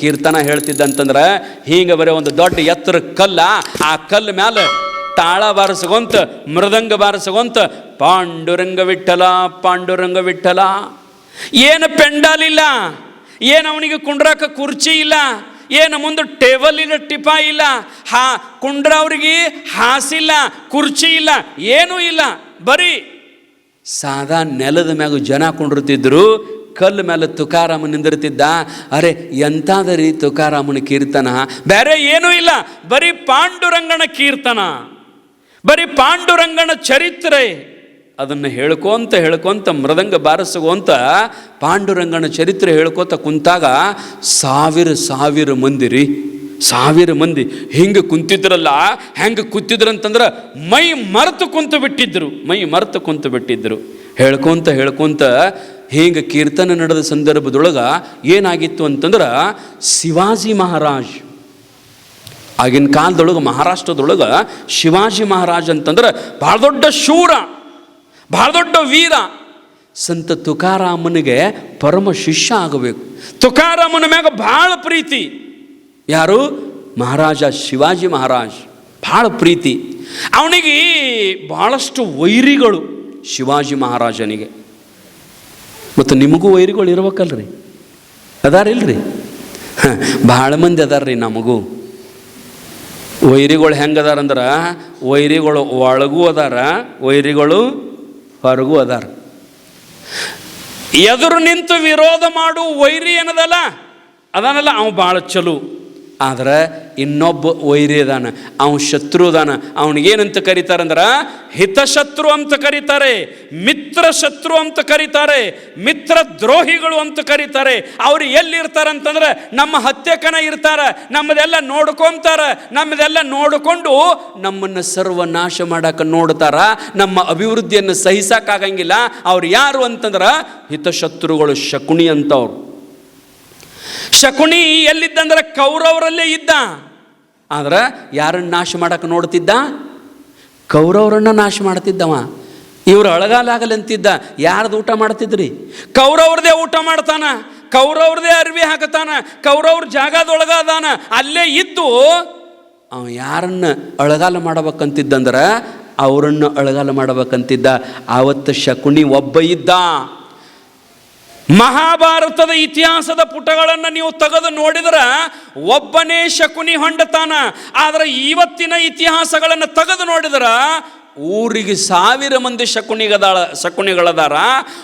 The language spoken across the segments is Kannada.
ಕೀರ್ತನ ಹೇಳ್ತಿದ್ದಂತಂದ್ರೆ ಹೀಗೆ ಬರೀ ಒಂದು ದೊಡ್ಡ ಎತ್ತರ ಕಲ್ಲ, ಆ ಕಲ್ಲ ಮ್ಯಾಲ ತಾಳ ಬಾರಿಸ್ಕೊಂತ, ಮೃದಂಗ ಬಾರಿಸ್ಕೊಂತ, ಪಾಂಡುರಂಗ ವಿಠಲ ಪಾಂಡುರಂಗ ವಿಠಲ. ಏನು ಪೆಂಡಾಲ್ ಇಲ್ಲ, ಏನು ಅವನಿಗೆ ಕುಂಡ್ರಾಕ ಕುರ್ಚಿ ಇಲ್ಲ, ಏನು ಮುಂದೆ ಟೇಬಲ್ ಇಲ್ಲ, ಟಿಪ ಇಲ್ಲ, ಹಾ, ಕುಂಡ್ರ ಅವ್ರಿಗೆ ಹಾಸಿಲ್ಲ ಕುರ್ಚಿ ಇಲ್ಲ, ಏನೂ ಇಲ್ಲ. ಬರೀ ಸಾದಾ ನೆಲದ ಮ್ಯಾಗ ಜನ ಕುಂಡಿರ್ತಿದ್ರು ಕಲ್ಲು ಮೇಲೆ ತುಕಾರಾಮ ನಿಂದಿರ್ತಿದ್ದ? ಅರೆ ಎಂತಾದ ರೀ ತುಕಾರಾಮನ ಕೀರ್ತನ? ಬೇರೆ ಏನೂ ಇಲ್ಲ. ಬರೀ ಪಾಂಡುರಂಗನ ಕೀರ್ತನ. ಬರೀ ಪಾಂಡುರಂಗನ ಚರಿತ್ರೆ. ಅದನ್ನು ಹೇಳ್ಕೊಂತ ಹೇಳ್ಕೊಂತ ಮೃದಂಗ ಬಾರಿಸುವಂತ ಪಾಂಡುರಂಗನ ಚರಿತ್ರೆ ಹೇಳ್ಕೊತ ಕುಂತಾಗ ಸಾವಿರ ಸಾವಿರ ಮಂದಿ ರೀ. ಸಾವಿರ ಮಂದಿ. ಹಿಂಗೆ ಕುಂತಿದ್ರಲ್ಲ, ಹೆಂಗೆ ಕೂತಿದ್ರಂತಂದ್ರೆ ಮೈ ಮರೆತು ಕುಂತು ಬಿಟ್ಟಿದ್ರು. ಮೈ ಮರೆತು ಕುಂತು ಬಿಟ್ಟಿದ್ರು. ಹೇಳ್ಕೊಂತ ಹೇಳ್ಕೊಂತ ಹಿಂಗೆ ಕೀರ್ತನೆ ನಡೆದ ಸಂದರ್ಭದೊಳಗೆ ಏನಾಗಿತ್ತು ಅಂತಂದ್ರೆ ಶಿವಾಜಿ ಮಹಾರಾಜ್. ಆಗಿನ ಕಾಲದೊಳಗೆ ಮಹಾರಾಷ್ಟ್ರದೊಳಗೆ ಶಿವಾಜಿ ಮಹಾರಾಜ್ ಅಂತಂದ್ರೆ ಭಾಳ ದೊಡ್ಡ ಶೂರ, ಭಾಳ ದೊಡ್ಡ ವೀರ. ಸಂತ ತುಕಾರಾಮನಿಗೆ ಪರಮ ಶಿಷ್ಯ ಆಗಬೇಕು. ತುಕಾರಾಮನ ಮ್ಯಾಗ ಭಾಳ ಪ್ರೀತಿ. ಯಾರು? ಮಹಾರಾಜ ಶಿವಾಜಿ ಮಹಾರಾಜ್. ಭಾಳ ಪ್ರೀತಿ. ಅವನಿಗೆ ಭಾಳಷ್ಟು ವೈರಿಗಳು ಶಿವಾಜಿ ಮಹಾರಾಜನಿಗೆ. ಮತ್ತು ನಿಮಗೂ ವೈರಿಗಳು ಇರ್ಬೇಕಲ್ರಿ. ಅದಾರಿಲ್ರಿ. ಹಾಂ, ಭಾಳ ಮಂದಿ ಅದಾರ್ರಿ ನಮಗೂ. ವೈರಿಗಳು ಹೆಂಗೆ ಅದಾರ ಅಂದ್ರೆ ವೈರಿಗಳು ಒಳಗೂ ಅದಾರ, ವೈರಿಗಳು ಹೊರಗೂ ಅದಾರ. ಎದುರು ನಿಂತು ವಿರೋಧ ಮಾಡು, ವೈರಿ ಏನದಲ್ಲ? ಅದನಲ್ಲ ಅವ ಭಾಳ ಚಲೋ. ಆದ್ರೆ ಇನ್ನೊಬ್ಬ ವೈರಿ ಅದಾನ, ಅವನು ಶತ್ರು ಅದಾನ. ಅವನಿಗೇನಂತ ಕರೀತಾರಂದ್ರೆ ಹಿತಶತ್ರು ಅಂತ ಕರೀತಾರೆ, ಮಿತ್ರ ಶತ್ರು ಅಂತ ಕರೀತಾರೆ, ಮಿತ್ರ ದ್ರೋಹಿಗಳು ಅಂತ ಕರೀತಾರೆ. ಅವ್ರು ಎಲ್ಲಿರ್ತಾರಂತಂದ್ರೆ ನಮ್ಮ ಹತ್ಯೆಕನ ಇರ್ತಾರೆ, ನಮ್ಮದೆಲ್ಲ ನೋಡ್ಕೊಂತಾರ, ನಮ್ಮದೆಲ್ಲ ನೋಡಿಕೊಂಡು ನಮ್ಮನ್ನು ಸರ್ವನಾಶ ಮಾಡಕ್ಕೆ ನೋಡ್ತಾರ, ನಮ್ಮ ಅಭಿವೃದ್ಧಿಯನ್ನು ಸಹಿಸಕ್ಕಾಗಂಗಿಲ್ಲ ಅವ್ರು ಯಾರು ಅಂತಂದ್ರೆ, ಹಿತಶತ್ರುಗಳು ಶಕುನಿ ಅಂತವ್ರು. ಶಕುನಿ ಎಲ್ಲಿದ್ದಂದ್ರೆ ಕೌರವರಲ್ಲೇ ಇದ್ದ. ಆದ್ರೆ ಯಾರನ್ನ ನಾಶ ಮಾಡಕ್ಕೆ ನೋಡ್ತಿದ್ದ? ಕೌರವರನ್ನ ನಾಶ ಮಾಡ್ತಿದ್ದವ. ಇವ್ರು ಅಳಗಾಲಾಗಲಂತಿದ್ದ. ಯಾರ್ದು ಊಟ ಮಾಡ್ತಿದ್ರಿ? ಕೌರವ್ರದೇ ಊಟ ಮಾಡ್ತಾನ. ಕೌರವ್ರದೇ ಅರಿವಿ ಹಾಕತಾನ. ಕೌರವ್ರ ಜಾಗದೊಳಗ ಅದಾನ ಅಲ್ಲೇ ಇದ್ದು ಅವ ಯಾರನ್ನ ಅಳಗಾಲ ಮಾಡ್ಬೇಕಂತಿದ್ದಂದ್ರೆ ಅವರನ್ನು ಅಳಗಾಲ ಮಾಡ್ಬೇಕಂತಿದ್ದ. ಆವತ್ತು ಶಕುನಿ ಒಬ್ಬ ಇದ್ದ. ಮಹಾಭಾರತದ ಇತಿಹಾಸದ ಪುಟಗಳನ್ನು ನೀವು ತೆಗೆದು ನೋಡಿದ್ರೆ ಒಬ್ಬನೇ ಶಕುನಿ ಹೊಂಡತಾನ. ಆದರೆ ಇವತ್ತಿನ ಇತಿಹಾಸಗಳನ್ನು ತೆಗೆದು ನೋಡಿದ್ರೆ ಊರಿಗೆ ಸಾವಿರ ಮಂದಿ ಶಕುನಿಗದಾಳ, ಶಕುನಿಗಳದಾರ.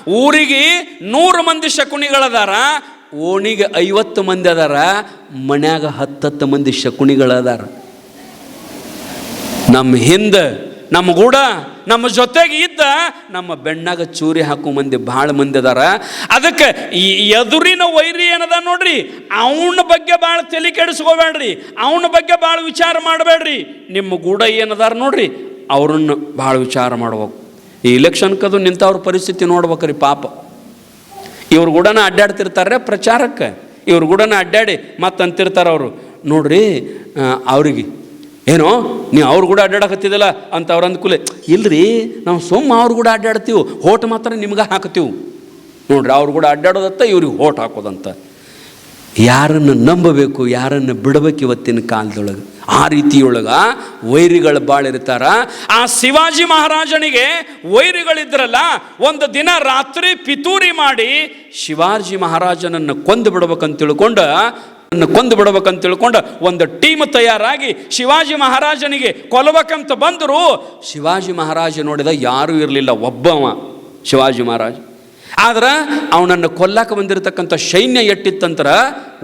ಊರಿಗೆ ನೂರು ಮಂದಿ ಶಕುನಿಗಳದಾರ. ಓಣಿಗೆ ಐವತ್ತು ಮಂದಿ ಅದಾರ. ಮನ್ಯಾಗ ಹತ್ತತ್ತು ಮಂದಿ ಶಕುನಿಗಳದಾರ. ನಮ್ಮ ಹಿಂದೆ, ನಮ್ಮ ಗೂಡ ನಮ್ಮ ಜೊತೆಗೆ ಇದ್ದ ನಮ್ಮ ಬೆಣ್ಣಾಗ ಚೂರಿ ಹಾಕೋ ಮಂದಿ ಭಾಳ ಮಂದಿ ಅದಾರ. ಅದಕ್ಕೆ ಈ ಎದುರಿನ ವೈರಿ ಏನದ ನೋಡ್ರಿ? ಅವನ ಬಗ್ಗೆ ಭಾಳ ತಲೆ ಕೆಡಿಸ್ಕೋಬೇಡ್ರಿ. ಅವನ ಬಗ್ಗೆ ಭಾಳ ವಿಚಾರ ಮಾಡಬೇಡ್ರಿ. ನಿಮ್ಮ ಗೂಡ ಏನದಾರ ನೋಡ್ರಿ? ಅವ್ರನ್ನ ಭಾಳ ವಿಚಾರ ಮಾಡ್ಬೇಕು. ಈ ಇಲೆಕ್ಷನ್ಕದು ನಿಂತವ್ರ ಪರಿಸ್ಥಿತಿ ನೋಡ್ಬೇಕ್ರಿ ಪಾಪ. ಇವ್ರ ಗೂಡನ ಅಡ್ಡಾಡ್ತಿರ್ತಾರೆ ಪ್ರಚಾರಕ್ಕೆ. ಇವ್ರ ಗೂಡನ ಅಡ್ಡಾಡಿ ಮತ್ತೆ ಅಂತಿರ್ತಾರೆ ಅವರು ನೋಡ್ರಿ ಅವ್ರಿಗೆ ಏನೋ ನೀವು ಅವ್ರು ಕೂಡ ಅಡ್ಡಾಡಕತ್ತಿದ್ದಲ್ಲ ಅಂತ ಅವ್ರು ಅಂದ್ಕೂಲೆ, ಇಲ್ರಿ, ನಾವು ಸುಮ್ಮ ಅವ್ರು ಕೂಡ ಅಡ್ಡಾಡ್ತೀವಿ, ಹೋಟ್ ಮಾತ್ರ ನಿಮ್ಗೆ ಹಾಕ್ತೀವಿ ನೋಡ್ರಿ, ಅವ್ರು ಕೂಡ ಅಡ್ಡಾಡೋದತ್ತ, ಇವ್ರಿಗೆ ಹೋಟ್ ಹಾಕೋದಂತ. ಯಾರನ್ನು ನಂಬಬೇಕು, ಯಾರನ್ನು ಬಿಡಬೇಕು ಇವತ್ತಿನ ಕಾಲದೊಳಗೆ? ಆ ರೀತಿಯೊಳಗ ವೈರಿಗಳು ಬಾಳಿರ್ತಾರ. ಆ ಶಿವಾಜಿ ಮಹಾರಾಜನಿಗೆ ವೈರಿಗಳಿದ್ರಲ್ಲ, ಒಂದು ದಿನ ರಾತ್ರಿ ಪಿತೂರಿ ಮಾಡಿ ಶಿವಾಜಿ ಮಹಾರಾಜನನ್ನು ಕೊಂದು ಬಿಡ್ಬೇಕಂತ ತಿಳ್ಕೊಂಡು ಕೊಂದು ಬಿಡಬೇಕಂತ ತಿಳ್ಕೊಂಡು ಒಂದು ಟೀಮ್ ತಯಾರಾಗಿ ಶಿವಾಜಿ ಮಹಾರಾಜನಿಗೆ ಕೊಲ್ಲಬೇಕಂತ ಬಂದರು ಶಿವಾಜಿ ಮಹಾರಾಜ ನೋಡಿದ ಯಾರೂ ಇರಲಿಲ್ಲ, ಒಬ್ಬವ ಶಿವಾಜಿ ಮಹಾರಾಜ. ಆದ್ರೆ ಅವನನ್ನು ಕೊಲ್ಲಕ್ಕೆ ಬಂದಿರತಕ್ಕಂಥ ಸೈನ್ಯ ಎಟ್ಟಿತ್ತಂತರ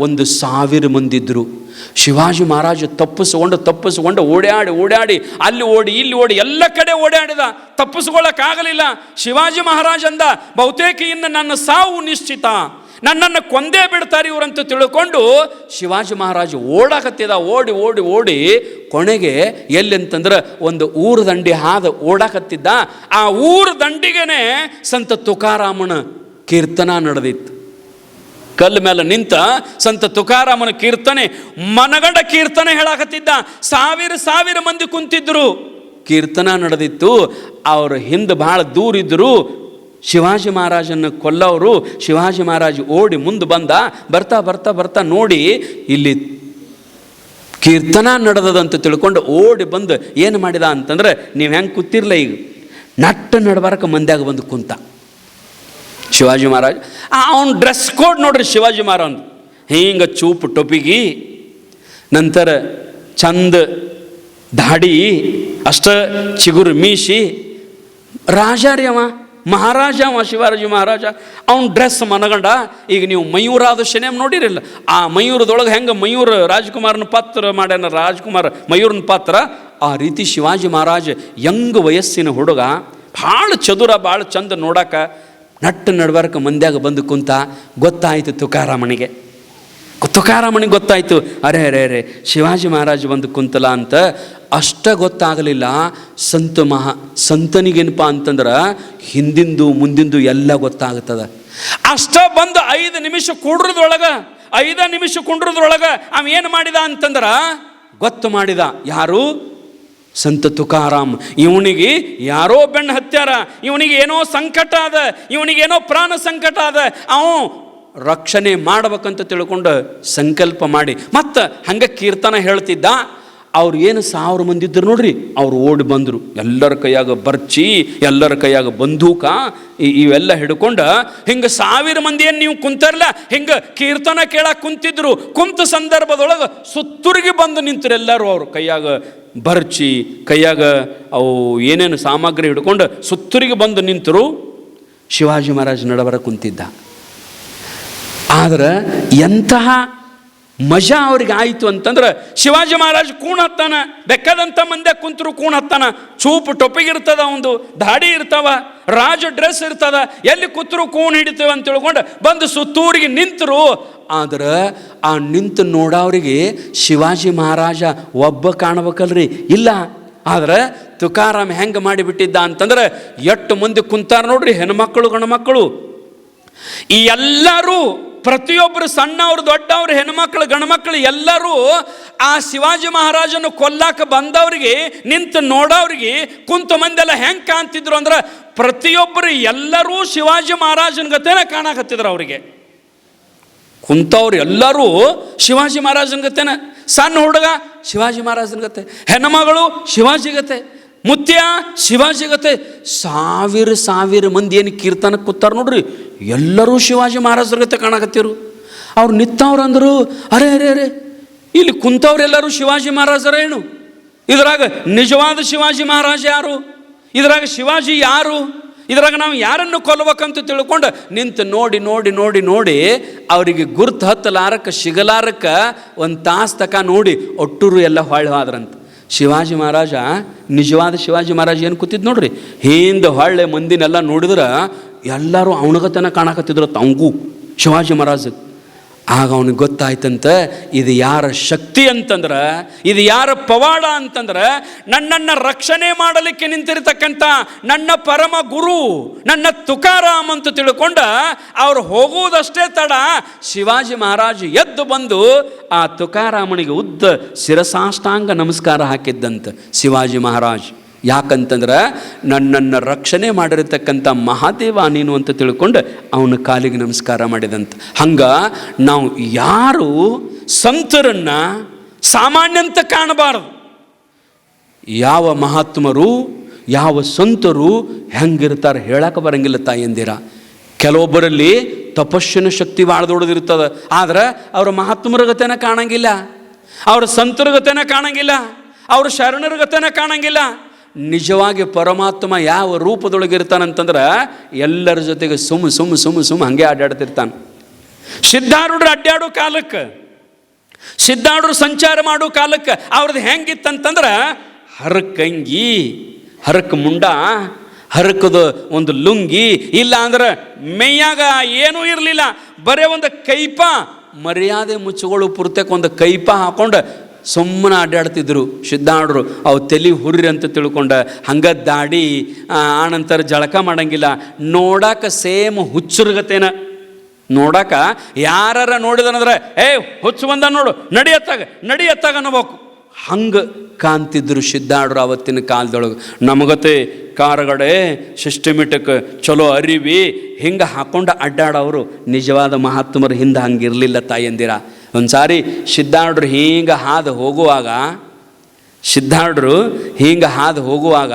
ಒಂದು ಸಾವಿರ ಮಂದಿದ್ರು ಶಿವಾಜಿ ಮಹಾರಾಜ ತಪ್ಪಿಸ್ಕೊಂಡು ತಪ್ಪಿಸ್ಕೊಂಡು ಓಡಾಡಿ ಓಡಾಡಿ, ಅಲ್ಲಿ ಓಡಿ, ಇಲ್ಲಿ ಓಡಿ, ಎಲ್ಲ ಕಡೆ ಓಡಾಡಿದ. ತಪ್ಪಿಸ್ಕೊಳ್ಳೋಕ್ಕಾಗಲಿಲ್ಲ ಶಿವಾಜಿ ಮಹಾರಾಜ ಅಂದ, ಬಹುತೇಕ ಇನ್ನು ನನ್ನ ಸಾವು ನಿಶ್ಚಿತ. ನನ್ನನ್ನು ಕೊಂದೇ ಬಿಡ್ತಾರೆ ಇವರಂತ ತಿಳ್ಕೊಂಡು ಶಿವಾಜಿ ಮಹಾರಾಜ ಓಡಾಕತ್ತಿದ, ಓಡಿ ಓಡಿ ಓಡಿ ಕೊನೆಗೆ ಎಲ್ಲಿ ಅಂತಂದ್ರೆ ಒಂದು ಊರು ದಂಡಿ ಹಾದ ಓಡಾಕತ್ತಿದ್ದ. ಆ ಊರು ದಂಡಿಗೆನೆ ಸಂತ ತುಕಾರಾಮನ ಕೀರ್ತನ ನಡೆದಿತ್ತು. ಕಲ್ಲು ಮೇಲೆ ನಿಂತ ಸಂತ ತುಕಾರಾಮನ ಕೀರ್ತನೆ, ಮನಗಂಡ ಕೀರ್ತನೆ ಹೇಳಾಕತ್ತಿದ್ದ. ಸಾವಿರ ಸಾವಿರ ಮಂದಿ ಕುಂತಿದ್ರು. ಕೀರ್ತನ ನಡೆದಿತ್ತು. ಅವ್ರ ಹಿಂದೆ ಭಾಳ ದೂರ ಇದ್ದರು ಶಿವಾಜಿ ಮಹಾರಾಜನ್ನು ಕೊಲ್ಲವರು ಶಿವಾಜಿ ಮಹಾರಾಜ್ ಓಡಿ ಮುಂದೆ ಬಂದ, ಬರ್ತಾ ಬರ್ತಾ ಬರ್ತಾ ನೋಡಿ ಇಲ್ಲಿ ಕೀರ್ತನ ನಡೆದದಂತ ತಿಳ್ಕೊಂಡು ಓಡಿ ಬಂದು ಏನು ಮಾಡಿದ ಅಂತಂದ್ರೆ ನೀವು ಹೆಂಗೆ ಕೂತಿರ್ಲ ಈಗ? ನಟ್ಟ ನಡ್ಬಾರಕ್ಕೆ ಮಂದ್ಯಾಗ ಬಂದು ಕುಂತ. ಶಿವಾಜಿ ಮಹಾರಾಜ್ ಅವನ ಡ್ರೆಸ್ ಕೋಡ್ ನೋಡ್ರಿ ಶಿವಾಜಿ ಮಹಾರಾಜ್. ಹಿಂಗೆ ಚೂಪು ಟೊಪಿಗಿ, ನಂತರ ಚಂದ ದಾಡಿ, ಅಷ್ಟ ಚಿಗುರು ಮೀಸಿ ರಾಜಾರ್ಯವ ಮಹಾರಾಜ ಅವ ಶಿವಾಜಿ ಮಹಾರಾಜ, ಅವ್ನ ಡ್ರೆಸ್ ಮನಗಂಡ, ಈಗ ನೀವು ಮಯೂರಾದ ಶನೇಮ್ ನೋಡಿರಿಲ್ಲ. ಆ ಮಯೂರದೊಳಗೆ ಹೆಂಗೆ ಮಯೂರ ರಾಜ್ಕುಮಾರನ ಪಾತ್ರ ಮಾಡ್ಯಾನ ರಾಜ್ಕುಮಾರ್, ಮಯೂರನ ಪಾತ್ರ? ಆ ರೀತಿ ಶಿವಾಜಿ ಮಹಾರಾಜ ಯಂಗ್ ವಯಸ್ಸಿನ ಹುಡುಗ, ಭಾಳ ಚದುರ, ಭಾಳ ಚಂದ ನೋಡಾಕ, ನಟ್ಟು ನಡ್ಬಾರಕ ಮಂದ್ಯಾಗ ಬಂದು ಕುಂತ, ಗೊತ್ತಾಯಿತು ತುಕಾರಾಮಣಿಗೆ ತುಕಾರಾಮಣಿಗೆ ಗೊತ್ತಾಯಿತು, ಅರೆ ಅರೆ ಅರೆ, ಶಿವಾಜಿ ಮಹಾರಾಜ್ ಬಂದು ಕುಂತಲ ಅಂತ ಅಷ್ಟ ಗೊತ್ತಾಗಲಿಲ್ಲ. ಸಂತ ಮಹಾ, ಸಂತನಿಗೇನಪ್ಪ ಅಂತಂದ್ರೆ ಹಿಂದಿಂದು ಮುಂದಿಂದು ಎಲ್ಲ ಗೊತ್ತಾಗುತ್ತದ. ಅಷ್ಟ ಬಂದು ಐದು ನಿಮಿಷ ಕುಡ್ರದೊಳಗ ಐದ ನಿಮಿಷ ಕುಂಡ್ರದೊಳಗ ಅವ ಏನು ಮಾಡಿದ ಅಂತಂದ್ರೆ ಗೊತ್ತು ಮಾಡಿದ. ಯಾರು? ಸಂತ ತುಕಾರಾಮ್. ಇವನಿಗೆ ಯಾರೋ ಬೆಣ್ಣ ಹತ್ಯಾರ. ಇವನಿಗೆ ಏನೋ ಸಂಕಟ ಅದ ಇವನಿಗೆ ಏನೋ ಪ್ರಾಣ ಸಂಕಟ ಅದ ಅವ ರಕ್ಷಣೆ ಮಾಡ್ಬೇಕಂತ ತಿಳ್ಕೊಂಡು ಸಂಕಲ್ಪ ಮಾಡಿ. ಮತ್ತು ಹಂಗೆ ಕೀರ್ತನ ಹೇಳ್ತಿದ್ದ, ಅವ್ರು ಏನು ಸಾವಿರ ಮಂದಿ ಇದ್ರು ನೋಡ್ರಿ, ಅವ್ರು ಓಡಿ ಬಂದರು. ಎಲ್ಲರ ಕೈಯಾಗ ಬರ್ಚಿ, ಎಲ್ಲರ ಕೈಯಾಗ ಬಂದೂಕ ಇವೆಲ್ಲ ಹಿಡ್ಕೊಂಡು, ಹಿಂಗೆ ಸಾವಿರ ಮಂದಿ ಏನು ನೀವು ಕುಂತಾರಲ್ಲ ಹಿಂಗೆ ಕೀರ್ತನ ಕೇಳಕ್ಕೆ ಕುಂತಿದ್ರು. ಕುಂತ ಸಂದರ್ಭದೊಳಗೆ ಸುತ್ತುರಿಗೆ ಬಂದು ನಿಂತರು ಎಲ್ಲರೂ ಅವ್ರು ಕೈಯಾಗ ಬರ್ಚಿ, ಕೈಯಾಗ ಅವು ಏನೇನು ಸಾಮಗ್ರಿ ಹಿಡ್ಕೊಂಡು ಸುತ್ತುರಿಗೆ ಬಂದು ನಿಂತರು, ಶಿವಾಜಿ ಮಹಾರಾಜ್ ನಡಬರ ಕುಂತಿದ್ದ. ಆದ್ರೆ ಎಂತಹ ಮಜಾ ಅವ್ರಿಗೆ ಆಯಿತು ಅಂತಂದ್ರೆ ಶಿವಾಜಿ ಮಹಾರಾಜ್ ಕೂಣ ಹತ್ತಾನ ಬೆಕ್ಕದಂಥ ಮಂದ್ಯ ಕುಂತರು ಕೂಣ ಹತ್ತಾನ ಚೂಪು ಟೊಪ್ಪಿಗಿರ್ತದ ಒಂದು, ದಾಡಿ ಇರ್ತಾವ, ರಾಜ ಡ್ರೆಸ್ ಇರ್ತದ, ಎಲ್ಲಿ ಕೂತರು ಕೂಣ್ ಹಿಡಿತೇವೆ ಅಂತ ತಿಳ್ಕೊಂಡು ಬಂದು ಸುತ್ತೂರಿಗೆ ನಿಂತರು. ಆದ್ರೆ ಆ ನಿಂತು ನೋಡೋರಿಗೆ ಶಿವಾಜಿ ಮಹಾರಾಜ ಒಬ್ಬ ಕಾಣಬೇಕಲ್ರಿ? ಇಲ್ಲ. ಆದ್ರೆ ತುಕಾರಾಮ್ ಹೆಂಗೆ ಮಾಡಿಬಿಟ್ಟಿದ್ದ ಅಂತಂದ್ರೆ ಎಷ್ಟು ಮಂದಿ ಕುಂತಾರ ನೋಡ್ರಿ ಹೆಣ್ಮಕ್ಳು ಗಂಡ್ಮಕ್ಕಳು ಈ ಎಲ್ಲರೂ ಪ್ರತಿಯೊಬ್ಬರು ಸಣ್ಣವ್ರು, ದೊಡ್ಡವ್ರು, ಹೆಣ್ಮಕ್ಳು, ಗಂಡ್ಮಕ್ಳು ಎಲ್ಲರೂ ಆ ಶಿವಾಜಿ ಮಹಾರಾಜನ ಕೊಲ್ಲಾಕ ಬಂದವ್ರಿಗೆ, ನಿಂತು ನೋಡೋರಿಗೆ ಕುಂತು ಮಂದೆಲ್ಲ ಹೆಂಗೆ ಕಾಣ್ತಿದ್ರು ಅಂದ್ರೆ ಪ್ರತಿಯೊಬ್ಬರು ಎಲ್ಲರೂ ಶಿವಾಜಿ ಮಹಾರಾಜನ ಗತೇನೆ ಕಾಣಕತ್ತಿದ್ರು ಅವರಿಗೆ. ಕುಂತವ್ರು ಎಲ್ಲರೂ ಶಿವಾಜಿ ಮಹಾರಾಜನ ಗತೆನ. ಸಣ್ಣ ಹುಡುಗ ಶಿವಾಜಿ ಮಹಾರಾಜನ ಗತೆ. ಹೆಣ್ಮಗಳು ಶಿವಾಜಿ ಗತೆ. ಮುತ್ಯ ಶಿವಾಜಿ ಗತೆ. ಸಾವಿರ ಸಾವಿರ ಮಂದಿ ಏನು ಕೀರ್ತನಕ್ಕೆ ಕೂತಾರ ನೋಡ್ರಿ. ಎಲ್ಲರೂ ಶಿವಾಜಿ ಮಹಾರಾಜರ ಜೊತೆ ಕಾಣಕತ್ತಿರು. ಅವ್ರು ನಿತ್ತವ್ರು ಅಂದರು, ಅರೆ ಅರೆ ಅರೆ, ಇಲ್ಲಿ ಕುಂತವ್ರೆಲ್ಲರೂ ಶಿವಾಜಿ ಮಹಾರಾಜರೇನು ಇದ್ರಾಗ ನಿಜವಾದ ಶಿವಾಜಿ ಮಹಾರಾಜ ಯಾರು? ಇದ್ರಾಗ ಶಿವಾಜಿ ಯಾರು? ಇದ್ರಾಗ ನಾವು ಯಾರನ್ನು ಕೊಲ್ಲಬೇಕಂತ ತಿಳ್ಕೊಂಡು ನಿಂತು ನೋಡಿ ನೋಡಿ ನೋಡಿ ನೋಡಿ ಅವರಿಗೆ ಗುರ್ತು ಹತ್ತಲಾರಕ್ಕೆ ಸಿಗಲಾರಕ್ಕೆ ಒಂದು ತಾಸು ತಕ ನೋಡಿ ಒಟ್ಟೂರು ಎಲ್ಲ ಹೊಳ್ಳವಾದ್ರಂತ ಶಿವಾಜಿ ಮಹಾರಾಜ, ನಿಜವಾದ ಶಿವಾಜಿ ಮಹಾರಾಜ ಏನು ಕೂತಿದ್ದು ನೋಡ್ರಿ? ಹಿಂದೆ ಹೊಳ್ಳೆ ಮಂದಿನೆಲ್ಲ ನೋಡಿದ್ರೆ ಎಲ್ಲರೂ ಅವನಗತನ ಕಾಣಕತ್ತಿದ್ರು ತಂಗು ಶಿವಾಜಿ ಮಹಾರಾಜ. ಆಗ ಅವನಿಗೆ ಗೊತ್ತಾಯ್ತಂತೆ, ಇದು ಯಾರ ಶಕ್ತಿ ಅಂತಂದ್ರೆ, ಇದು ಯಾರ ಪವಾಡ ಅಂತಂದ್ರೆ, ನನ್ನನ್ನು ರಕ್ಷಣೆ ಮಾಡಲಿಕ್ಕೆ ನಿಂತಿರ್ತಕ್ಕಂಥ ನನ್ನ ಪರಮ ಗುರು, ನನ್ನ ತುಕಾರಾಮ್ ಅಂತ ತಿಳ್ಕೊಂಡ ಅವ್ರು ಹೋಗುವುದಷ್ಟೇ ತಡ. ಶಿವಾಜಿ ಮಹಾರಾಜ್ ಎದ್ದು ಬಂದು ಆ ತುಕಾರಾಮನಿಗೆ ಉದ್ದ ಶಿರಸಾಷ್ಟಾಂಗ ನಮಸ್ಕಾರ ಹಾಕಿದ್ದಂತೆ ಶಿವಾಜಿ ಮಹಾರಾಜ್. ಯಾಕಂತಂದ್ರೆ ನನ್ನನ್ನು ರಕ್ಷಣೆ ಮಾಡಿರತಕ್ಕಂಥ ಮಹಾದೇವ ನೀನು ಅಂತ ತಿಳ್ಕೊಂಡು ಅವನ ಕಾಲಿಗೆ ನಮಸ್ಕಾರ ಮಾಡಿದಂತ. ಹಂಗೆ ನಾವು ಯಾರು ಸಂತರನ್ನ ಸಾಮಾನ್ಯ ಅಂತ ಕಾಣಬಾರದು. ಯಾವ ಮಹಾತ್ಮರು, ಯಾವ ಸಂತರು ಹೆಂಗಿರ್ತಾರೆ ಹೇಳಕ್ಕೆ ಬರಂಗಿಲ್ಲ ತಾಯಂದಿರ ಕೆಲವೊಬ್ಬರಲ್ಲಿ ತಪಸ್ಸಿನ ಶಕ್ತಿ ಭಾಳ ದೊಡ್ಡದಿರ್ತದೆ ಆದರೆ ಅವರ ಮಹಾತ್ಮರ ಗತೆನ ಕಾಣಂಗಿಲ್ಲ. ಅವರ ಸಂತರ ಗತೆನ ಕಾಣಂಗಿಲ್ಲ. ಅವ್ರ ಶರಣರ ಗತೆನ ಕಾಣಂಗಿಲ್ಲ. ನಿಜವಾಗಿ ಪರಮಾತ್ಮ ಯಾವ ರೂಪದೊಳಗೆ ಇರ್ತಾನಂತಂದ್ರೆ ಎಲ್ಲರ ಜೊತೆಗೆ ಸುಮ್ ಸುಮ್ ಸುಮ್ ಸುಮ್ ಹಂಗೆ ಅಡ್ಡಾಡ್ತಿರ್ತಾನೆ. ಸಿದ್ಧಾರೂಢರು ಅಡ್ಡಾಡೋ ಕಾಲಕ್ಕೆ, ಸಿದ್ಧಾರೂಢರು ಸಂಚಾರ ಮಾಡೋ ಕಾಲಕ್ಕೆ ಅವ್ರದ್ದು ಹೆಂಗಿತ್ತಂತಂದ್ರೆ ಹರಕಂಗಿ, ಹರಕ ಮುಂಡ, ಹರಕದ ಒಂದು ಲುಂಗಿ, ಇಲ್ಲ ಅಂದ್ರೆ ಮೈಯಾಗ ಏನೂ ಇರಲಿಲ್ಲ, ಬರೇ ಒಂದು ಕೈಪ, ಮರ್ಯಾದೆ ಮುಚ್ಚುಗಳು ಪುರ್ತಕ್ಕೆ ಒಂದು ಕೈಪ ಹಾಕೊಂಡು ಸುಮ್ಮನೆ ಅಡ್ಡಾಡ್ತಿದ್ರು ಸಿದ್ಧಾಡ್ರು ಅವು ತಲೆ ಹುರ್ರಿ ಅಂತ ತಿಳ್ಕೊಂಡ, ಹಂಗ ದಾಡಿ ಆನಂತರ ಜಳಕ ಮಾಡಂಗಿಲ್ಲ. ನೋಡಾಕ ಸೇಮ್ ಹುಚ್ಚುರ್ಗತೇನ. ನೋಡಾಕ ಯಾರ ನೋಡಿದನಂದ್ರೆ, ಏ, ಹುಚ್ಚು ಬಂದ ನೋಡು ನಡಿಯತ್ತಾಗ ನಡಿಯತ್ತಾಗ ಅನ್ನಬೇಕು. ಹಂಗೆ ಕಾಂತಿದ್ರು ಸಿದ್ಧಾಡ್ರು ಅವತ್ತಿನ ಕಾಲದೊಳಗೆ. ನಮಗತೆ ಕಾರಗಡೆ ಸಿಸ್ಟಮೆಟಿಕ್ ಚಲೋ ಅರಿವಿ, ಹಿಂಗೆ ಹಾಕೊಂಡು ಅಡ್ಡಾಡೋರು ನಿಜವಾದ ಮಹಾತ್ಮರು ಹಿಂದೆ ಹಂಗಿರಲಿಲ್ಲ ತಾಯಂದಿರ. ಒಂದು ಸಾರಿ ಸಿದ್ಧಾರ್ಡ್ರು ಹೀಗೆ ಹಾದು ಹೋಗುವಾಗ ಸಿದ್ಧಾರ್ಡ್ರು ಹೀಗೆ ಹಾದು ಹೋಗುವಾಗ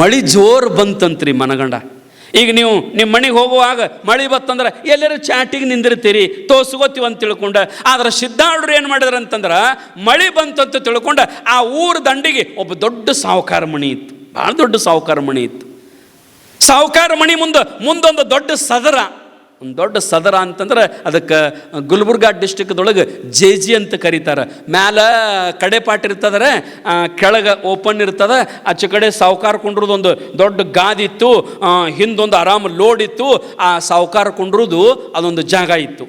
ಮಳಿ ಜೋರು ಬಂತಂತ್ರಿ ಮನಗಂಡ. ಈಗ ನೀವು ನಿಮ್ಮ ಮನೆಗೆ ಹೋಗುವಾಗ ಮಳೆ ಬತ್ತಂದ್ರೆ ಎಲ್ಲರೂ ಚಾಟಿಗೆ ನಿಂದಿರ್ತೀರಿ ತೋಸ್ಕೋತೀವಿ ಅಂತ ತಿಳ್ಕೊಂಡು. ಆದ್ರೆ ಸಿದ್ಧಾರ್ಡ್ರು ಏನು ಮಾಡಿದ್ರು ಅಂತಂದ್ರೆ ಮಳೆ ಬಂತಂತ ತಿಳ್ಕೊಂಡು ಆ ಊರ ದಂಡಿಗೆ ಒಬ್ಬ ದೊಡ್ಡ ಸಾಹುಕಾರ ಮಣಿ ಇತ್ತು. ಭಾಳ ದೊಡ್ಡ ಸಾಹುಕಾರ ಮಣಿ ಇತ್ತು. ಸಾಹುಕಾರ ಮಣಿ ಮುಂದೆ ಮುಂದೊಂದು ದೊಡ್ಡ ಸದರ. ಒಂದು ದೊಡ್ಡ ಸದರ ಅಂತಂದ್ರೆ ಅದಕ್ಕೆ ಗುಲ್ಬರ್ಗಾ ಡಿಸ್ಟಿಕ್ದೊಳಗೆ ಜೆ ಜಿ ಅಂತ ಕರೀತಾರೆ. ಮ್ಯಾಲ ಕಡೆ ಪಾಟ್ ಇರ್ತದ್ರೆ ಕೆಳಗೆ ಓಪನ್ ಇರ್ತದೆ, ಆಚೆ ಕಡೆ ಸಾವುಕಾರ ಕುಂಡ್ರದೊಂದು ದೊಡ್ಡ ಗಾದಿತ್ತು ಹಿಂದೊಂದು ಆರಾಮ ಲೋಡ್ ಇತ್ತು, ಆ ಸಾವುಕಾರ ಕುಂಡ್ರದು ಅದೊಂದು ಜಾಗ ಇತ್ತು.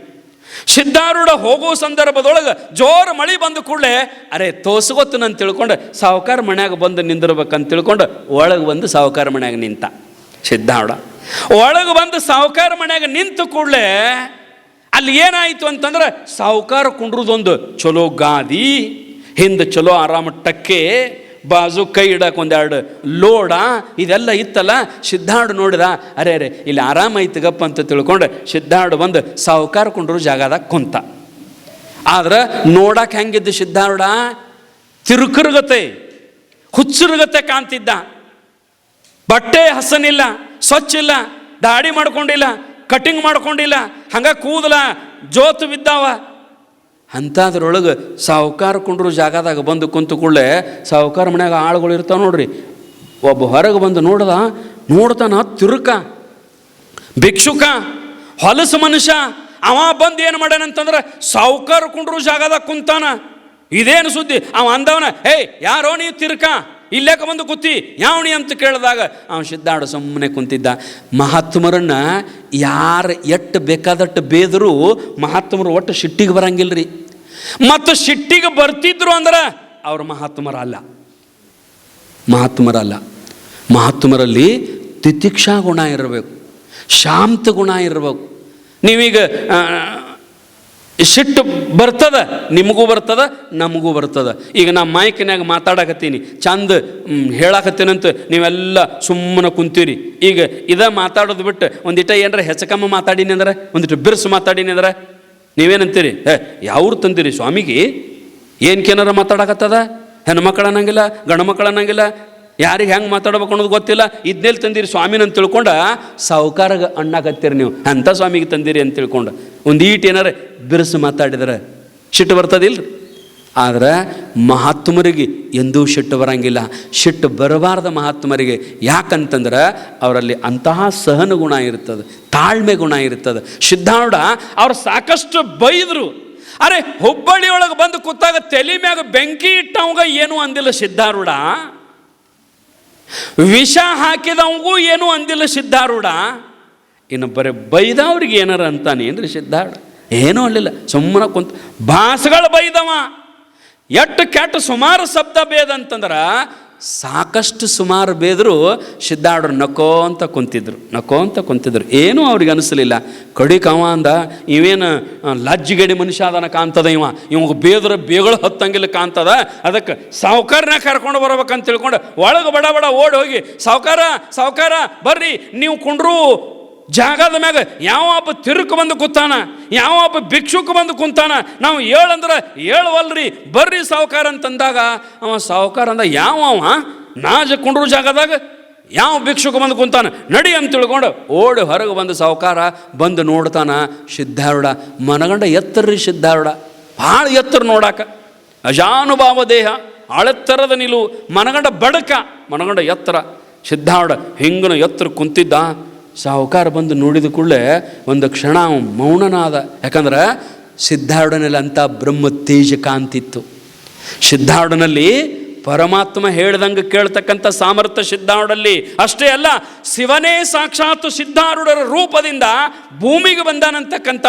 ಸಿದ್ಧಾರೂಢ ಹೋಗೋ ಸಂದರ್ಭದೊಳಗೆ ಜೋರು ಮಳೆ ಬಂದ ಕೂಡಲೇ, ಅರೆ ತೋಸ್ಗೊತ್ತು ನಾನು ತಿಳ್ಕೊಂಡು, ಸಾವುಕಾರ ಮನ್ಯಾಗ ಬಂದು ನಿಂದಿರ್ಬೇಕಂತ ತಿಳ್ಕೊಂಡು ಒಳಗೆ ಬಂದು ಸಾವುಕಾರ ಮನ್ಯಾಗ ನಿಂತ. ಸಿದ್ಧಾರೂಢ. ಒಳಗೆ ಬಂದು ಸಾಹುಕಾರ ಮನ್ಯಾಗ ನಿಂತು ಕೂಡಲೇ ಅಲ್ಲಿ ಏನಾಯಿತು ಅಂತಂದ್ರೆ ಸಾಹುಕಾರ ಕುಂಡ್ರದೊಂದು ಚಲೋ ಗಾದಿ, ಹಿಂದೆ ಚಲೋ ಆರಾಮ ಟಕ್ಕೆ, ಬಾಜು ಕೈ ಇಡಕ್ಕೆ ಒಂದೆರಡು ಲೋಡ, ಇದೆಲ್ಲ ಇತ್ತಲ್ಲ, ಸಿದ್ಧಾಡು ನೋಡಿದ, ಅರೆ ಅರೆ, ಇಲ್ಲಿ ಆರಾಮ ಐತಗಪ್ಪ ಅಂತ ತಿಳ್ಕೊಂಡು ಸಿದ್ಧಾರ್ಡು ಬಂದು ಸಾಹುಕಾರ ಕುಂಡ್ರು ಜಾಗದಾಗ ಕುಂತ. ಆದ್ರೆ ನೋಡಕ್ಕೆ ಹೆಂಗಿದ್ದು ಸಿದ್ಧಾರ್ಡ? ತಿರುಕುರುಗತೆ ಹುಚ್ಚುರುಗತೆ ಕಾಣ್ತಿದ್ದ. ಬಟ್ಟೆ ಹಸನಿಲ್ಲ. ಸ್ವಚ್ಛ ಇಲ್ಲ ದಾಡಿ ಮಾಡ್ಕೊಂಡಿಲ್ಲ ಕಟಿಂಗ್ ಮಾಡ್ಕೊಂಡಿಲ್ಲ, ಹಂಗೆ ಕೂದಲ ಜೋತು ಬಿದ್ದಾವ. ಅಂಥದ್ರೊಳಗೆ ಸಾಹುಕಾರ ಕುಂಡ್ರು ಜಾಗದಾಗ ಬಂದು ಕುಂತು ಕೂಡಲೇ ಸಾಹುಕಾರ ಮನ್ಯಾಗ ಆಳುಗಳು ಇರ್ತಾವ ನೋಡ್ರಿ. ಒಬ್ಬ ಹೊರಗೆ ಬಂದು ನೋಡ್ದ, ನೋಡ್ತಾನ ತಿರುಕ, ಭಿಕ್ಷುಕ, ಹೊಲಸು ಮನುಷ್ಯ, ಅವ ಬಂದು ಏನು ಮಾಡ್ಯಾನಂತಂದ್ರೆ ಸಾಹುಕಾರ ಕುಂಡ್ರು ಜಾಗದಾಗ ಕುಂತಾನ. ಇದೇನು ಸುದ್ದಿ? ಅವ ಅಂದವನ ಹೇ ಯಾರೋ ನೀವು ತಿರ್ಕ ಇಲ್ಲೇಕ ಬಂದು ಕೂತಿ, ಯಾವಣಿ ಅಂತ ಕೇಳಿದಾಗ ಅವನು ಸಿದ್ಧಾಡು ಸುಮ್ಮನೆ ಕುಂತಿದ್ದ. ಮಹಾತ್ಮರನ್ನ ಯಾರು ಎಟ್ಟು ಬೇಕಾದಟ್ಟು ಬೇದರೂ ಮಹಾತ್ಮರು ಒಟ್ಟು ಸಿಟ್ಟಿಗೆ ಬರಂಗಿಲ್ಲರಿ ಮತ್ತು ಸಿಟ್ಟಿಗೆ ಬರ್ತಿದ್ರು ಅಂದ್ರೆ ಅವರು ಮಹಾತ್ಮರಲ್ಲ. ಮಹಾತ್ಮರಲ್ಲ. ಮಹಾತ್ಮರಲ್ಲಿ ತಿತಿಕ್ಷಾ ಗುಣ ಇರಬೇಕು. ಶಾಂತ ಗುಣ ಇರಬೇಕು. ನೀವೀಗ ಸಿಟ್ಟು ಬರ್ತದ, ನಿಮಗೂ ಬರ್ತದ, ನಮಗೂ ಬರ್ತದ. ಈಗ ನಾ ಮೈಕ್ನ್ಯಾಗ ಮಾತಾಡಕತ್ತೀನಿ. ಚಂದ ಹೇಳಾಕತ್ತೀನಂತ ನೀವೆಲ್ಲ ಸುಮ್ಮನೆ ಕುಂತೀರಿ. ಈಗ ಇದ ಮಾತಾಡೋದು ಬಿಟ್ಟು ಒಂದಿಟ ಏನರ ಹೆಚ್ಚಕಮ್ಮ ಮಾತಾಡೀನಿ ಅಂದ್ರೆ ಒಂದಿಟ್ಟು ಬಿರ್ಸು ಮಾತಾಡೀನಿ ಅಂದ್ರೆ, ನೀವೇನಂತೀರಿ? ಹೇ, ಯಾವ್ರು ತಂದಿರಿ ಸ್ವಾಮಿಗೆ? ಏನ್ಕೇನಾರ ಮಾತಾಡಕತ್ತದ? ಹೆಣ್ಮಕ್ಳು ಅನ್ನಂಗಿಲ್ಲ ಗಂಡು ಮಕ್ಕಳು ಅನ್ನಂಗಿಲ್ಲ ಯಾರಿಗೆ ಹೆಂಗೆ ಮಾತಾಡ್ಬೇಕು ಅನ್ನೋದು ಗೊತ್ತಿಲ್ಲ. ಇದ್ನೇಲಿ ತಂದಿರಿ ಸ್ವಾಮಿನ ಅಂತ ತಿಳ್ಕೊಂಡು, ಸಾಹುಕಾರಗ ಅಣ್ಣಾಗತ್ತೀರಿ ನೀವು ಅಂಥ ಸ್ವಾಮಿಗೆ ತಂದಿರಿ ಅಂತ ತಿಳ್ಕೊಂಡು. ಒಂದು ಈಟ್ ಏನಾರ ಬಿರುಸು ಮಾತಾಡಿದ್ರೆ ಸಿಟ್ಟು ಬರ್ತದಿಲ್ರಿ. ಆದರೆ ಮಹಾತ್ಮರಿಗೆ ಎಂದೂ ಸಿಟ್ಟು ಬರಂಗಿಲ್ಲ. ಸಿಟ್ಟು ಬರಬಾರ್ದ ಮಹಾತ್ಮರಿಗೆ. ಯಾಕಂತಂದ್ರೆ ಅವರಲ್ಲಿ ಅಂತಹ ಸಹನ ಗುಣ ಇರ್ತದೆ, ತಾಳ್ಮೆ ಗುಣ ಇರ್ತದೆ. ಸಿದ್ಧಾರೂಢ ಅವ್ರು ಸಾಕಷ್ಟು ಬೈದರು. ಅರೆ ಹುಬ್ಬಳ್ಳಿ ಒಳಗೆ ಬಂದು ಕೂತಾಗ ತಲೆ ಮ್ಯಾಗ ಬೆಂಕಿ ಇಟ್ಟವಂಗ ಏನು ಅಂದಿಲ್ಲ ಸಿದ್ಧಾರೂಢ. ವಿಷ ಹಾಕಿದವಂಗೂ ಏನು ಅಂದಿಲ್ಲ ಸಿದ್ಧಾರೂಢ. ಇನ್ನು ಬರೀ ಬೈದವ್ರಿಗೆ ಏನಾರ ಅಂತಾನೇನ್ರಿ ಸಿದ್ಧಾರೂಢ? ಏನೂ ಅಲ್ಲಿಲ್ಲ. ಸುಮ್ಮನೆ ಕುಂತ ಭಾಸಗಳು ಬೈದವ. ಎಟ್ಟು ಕೆಟ್ಟು ಸುಮಾರು ಶಬ್ದ ಬೇದ ಅಂತಂದ್ರೆ ಸಾಕಷ್ಟು ಸುಮಾರು ಬೇದರು ಸಿದ್ಧಾಡ್ರು ನಕೋ ಅಂತ ಕುಂತಿದ್ರು, ನಕೋ ಅಂತ ಕುಂತಿದ್ರು. ಏನೂ ಅವ್ರಿಗೆ ಅನಿಸಲಿಲ್ಲ. ಕಡಿ ಅವ ಅಂದ, ಇವೇನು ಲಜ್ಜಿಗಡಿ ಮನುಷ್ಯ ಅದನ ಕಾಣ್ತದ ಇವ? ಇವಾಗ ಬೇದ್ರ ಬೇಗಳು ಹತ್ತಂಗಿಲ್ಲ ಕಾಣ್ತದ? ಅದಕ್ಕೆ ಸಾವುಕಾರನ ಕರ್ಕೊಂಡು ಬರ್ಬೇಕಂತ ತಿಳ್ಕೊಂಡು ಒಳಗೆ ಬಡ ಬಡ ಓಡಿ ಹೋಗಿ ಸಾವುಕಾರ ಸಾವುಕಾರ, ಬರ್ರಿ, ನೀವು ಕುಂಡ್ರು ಜಾಗದ ಮ್ಯಾಗ ಯಾವ ಒಬ್ಬ ತಿರುಕು ಬಂದು ಕೂತಾನ, ಯಾವ ಒಬ್ಬ ಭಿಕ್ಷುಕ ಬಂದು ಕುಂತಾನ, ನಾವು ಏಳಂದ್ರೆ ಏಳುವಲ್ರಿ, ಬರ್ರಿ ಸಾವುಕಾರ ಅಂತಂದಾಗ, ಅವ ಸಾವುಕಾರ ಅಂದ, ಯಾವ ಅವ? ನಾಜ ಕುಂಡ್ರು ಜಾಗದಾಗ ಯಾವ ಭಿಕ್ಷುಕ ಬಂದು ಕುಂತಾನ? ನಡಿ ಅಂತ ತಿಳ್ಕೊಂಡು ಓಡಿ ಹೊರಗೆ ಬಂದು ಸಾವುಕಾರ ಬಂದು ನೋಡ್ತಾನ ಸಿದ್ಧಾರುಡ ಮನಗಂಡ ಎತ್ತರ್ರಿ ಸಿದ್ಧಾರುಡ ಭಾಳ ಎತ್ತರ ನೋಡಾಕ. ಅಜಾನುಭಾವ ದೇಹ, ಅಳೆತ್ತರದ ನಿಲುವು, ಮನಗಂಡ ಬಡಕ, ಮನಗಂಡ ಎತ್ತರ. ಸಿದ್ಧಾರುಡ ಹಿಂಗನ ಎತ್ತರ ಕುಂತಿದ್ದ. ಸಾಹುಕಾರ ಬಂದು ನೋಡಿದ ಕೂಡಲೇ ಒಂದು ಕ್ಷಣ ಮೌನನಾದ. ಯಾಕಂದ್ರೆ ಸಿದ್ಧಾರ್ಢನಲ್ಲಿ ಅಂತ ಬ್ರಹ್ಮ ತೇಜ ಕಾಂತಿತ್ತು ಸಿದ್ಧಾರ್ಢನಲ್ಲಿ ಪರಮಾತ್ಮ ಹೇಳ್ದಂಗೆ ಕೇಳ್ತಕ್ಕಂಥ ಸಾಮರ್ಥ್ಯ ಸಿದ್ಧಾರ್ಢಲ್ಲಿ ಅಷ್ಟೇ ಅಲ್ಲ, ಶಿವನೇ ಸಾಕ್ಷಾತ್ ಸಿದ್ಧಾರೂಢರ ರೂಪದಿಂದ ಭೂಮಿಗೆ ಬಂದಾನಂತಕ್ಕಂಥ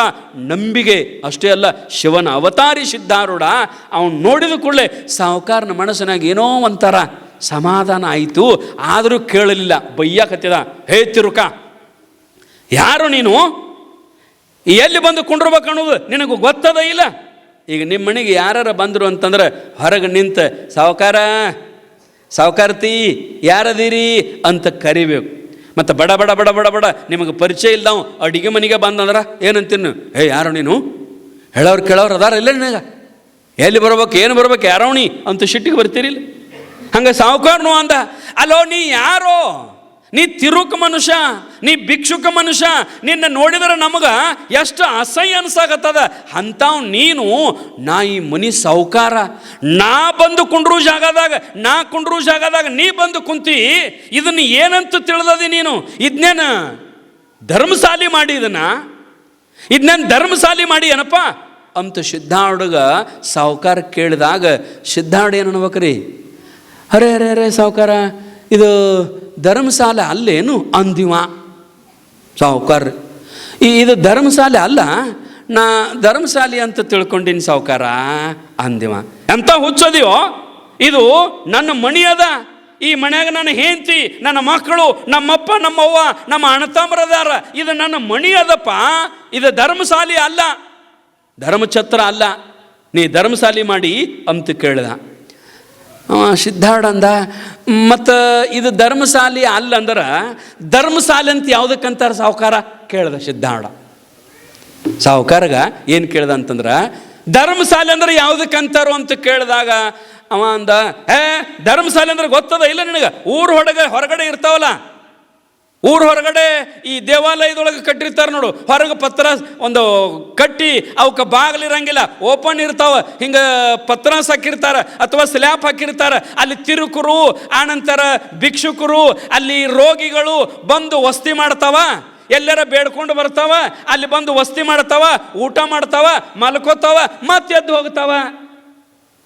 ನಂಬಿಕೆ. ಅಷ್ಟೇ ಅಲ್ಲ, ಶಿವನ ಅವತಾರಿ ಸಿದ್ಧಾರೂಢ, ಅವನು ನೋಡಿದ ಕೂಡಲೇ ಸಾಹುಕಾರನ ಮನಸ್ಸಿನಾಗ ಏನೋ ಒಂಥರ ಸಮಾಧಾನ ಆಯಿತು. ಆದರೂ ಕೇಳಲಿಲ್ಲ. ಬಯ್ಯಾಕತ್ತಿದ ಹೇ ತಿರುಕ ಯಾರು ನೀನು? ಎಲ್ಲಿ ಬಂದು ಕುಂಡ್ರಬೇಕು ಅನ್ನೋದು ನಿನಗೂ ಗೊತ್ತದ ಇಲ್ಲ. ಈಗ ನಿಮ್ಮ ಮನೆಗೆ ಯಾರ ಬಂದರು ಅಂತಂದ್ರೆ ಹೊರಗೆ ನಿಂತ, ಸಾವುಕಾರ, ಸಾವುಕಾರತಿ, ಯಾರದೀರಿ? ಅಂತ ಕರಿಬೇಕು. ಮತ್ತು ಬಡ ಬಡ ಬಡ ಬಡ ಬಡ, ನಿಮಗೆ ಪರಿಚಯ ಇಲ್ದಾವ್ ಅಡುಗೆ ಮನೆಗೆ ಬಂದಂದ್ರೆ ಏನಂತೀನಿ ಏ, ಯಾರು ನೀನು? ಹೇಳೋರು ಕೇಳೋರು ಅದಾರ ಇಲ್ಲ ನಿನಗ. ಎಲ್ಲಿ ಬರ್ಬೇಕು, ಏನು ಬರ್ಬೇಕು ಯಾರೋಣಿ ಅಂತ ಶಿಟ್ಟಿಗೆ ಬರ್ತೀರಿ ಹಂಗೆ ಸಾವುಕಾರನು ಅಂದ. ಅಲೋ, ನೀ ಯಾರೋ? ನೀ ತಿರುಕ ಮನುಷ್ಯ, ನೀ ಭಿಕ್ಷುಕ ಮನುಷ್ಯ, ನಿನ್ನ ನೋಡಿದ್ರೆ ನಮಗೆ ಎಷ್ಟು ಅಸಹ್ಯ ಅನ್ಸಾಗತ್ತದ ಅಂಥವ್ ನೀನು ನಾ ಈ ಮನಿ ಸಾವುಕಾರ. ನಾ ಬಂದು ಕುಂಡ್ರು ಜಾಗದಾಗ, ನಾ ಕುಂಡ್ರು ಜಾಗದಾಗ ನೀ ಬಂದು ಕುಂತಿ, ಇದನ್ನ ಏನಂತ ತಿಳಿದದಿ ನೀನು? ಇದನ್ನೇನ ಧರ್ಮಶಾಲಿ ಮಾಡಿ ಇದನ್ನ? ಇದನ್ನ ಧರ್ಮಶಾಲಿ ಮಾಡಿ ಏನಪ್ಪ? ಅಂತ ಸಿದ್ಧಾರ್ಡ್ಗ ಸಾವುಕಾರ ಕೇಳಿದಾಗ, ಸಿದ್ಧಾರ್ಡ್ ಏನು ಅನ್ಬೇಕ್ರಿ? ಅರೆ ಅರೆ ಅರೆ ಸಾವುಕಾರ ಇದು ಧರ್ಮಶಾಲೆ ಅಲ್ಲೇನು? ಅಂದಿವ. ಸಾವುಕಾರ. ಈ ಇದು ಧರ್ಮಶಾಲೆ ಅಲ್ಲ, ನಾ ಧರ್ಮಶಾಲಿ ಅಂತ ತಿಳ್ಕೊಂಡಿನಿ ಸಾವುಕಾರ, ಅಂದಿವ. ಎಂತ ಹುಚ್ಚೋದಿವೋ ಇದು ನನ್ನ ಮಣಿ ಅದ ಈ ಮನ್ಯಾಗ ನನ್ನ ಹೆಂಡತಿ, ನನ್ನ ಮಕ್ಕಳು, ನಮ್ಮಪ್ಪ, ನಮ್ಮವ್ವ, ನಮ್ಮ ಅಣ್ಣತಮ್ಮರದಾರ ಇದು ನನ್ನ ಮಣಿ ಅದಪ್ಪ ಇದು ಧರ್ಮಶಾಲಿ ಅಲ್ಲ. ಧರ್ಮಛತ್ರ ಅಲ್ಲ. ನೀ ಧರ್ಮಶಾಲಿ ಮಾಡಿ ಅಂತ ಕೇಳ್ದ. ಅಂದ ಮತ್ತು ಇದು ಧರ್ಮಶಾಲಿ ಅಲ್ಲ ಅಂದ್ರೆ ಧರ್ಮಶಾಲಿ ಅಂತ ಯಾವುದಕ್ಕಂತಾರೆ ಸಾವುಕಾರ? ಕೇಳ್ದ ಸಿದ್ಧಾರ್ಢ ಸಾವುಕಾರಗ ಏನು ಕೇಳ್ದ ಅಂತಂದ್ರೆ ಧರ್ಮಶಾಲಿ ಅಂದ್ರೆ ಯಾವುದಕ್ಕಂತಾರೋ ಅಂತ ಕೇಳಿದಾಗ ಅವ ಅಂದ ಏ ಧರ್ಮಶಾಲಿ ಅಂದ್ರೆ ಗೊತ್ತದ? ಇಲ್ಲ ನಿನಗೆ? ಊರು ಹೊಡಗ ಹೊರಗಡೆ ಇರ್ತಾವಲ್ಲ ಊರು ಹೊರಗಡೆ ಈ ದೇವಾಲಯದೊಳಗೆ ಕಟ್ಟಿರ್ತಾರೆ ನೋಡು. ಹೊರಗೆ ಪತ್ರ ಒಂದು ಕಟ್ಟಿ ಅವಕ್ಕೆ ಬಾಗಿಲಿರಂಗಿಲ್ಲ. ಓಪನ್ ಇರ್ತಾವ. ಹಿಂಗೆ ಪತ್ರ ಹಾಕಿರ್ತಾರೆ ಅಥವಾ ಸ್ಲ್ಯಾಪ್ ಹಾಕಿರ್ತಾರೆ. ಅಲ್ಲಿ ತಿರುಕರು, ಆನಂತರ ಭಿಕ್ಷುಕರು, ಅಲ್ಲಿ ರೋಗಿಗಳು ಬಂದು ವಸ್ತಿ ಮಾಡ್ತಾವ. ಎಲ್ಲರ ಬೇಡ್ಕೊಂಡು ಬರ್ತಾವ. ಅಲ್ಲಿ ಬಂದು ವಸ್ತಿ ಮಾಡ್ತಾವ, ಊಟ ಮಾಡ್ತಾವ, ಮಲ್ಕೋತಾವ, ಮತ್ತೆ ಎದ್ದು ಹೋಗ್ತಾವ.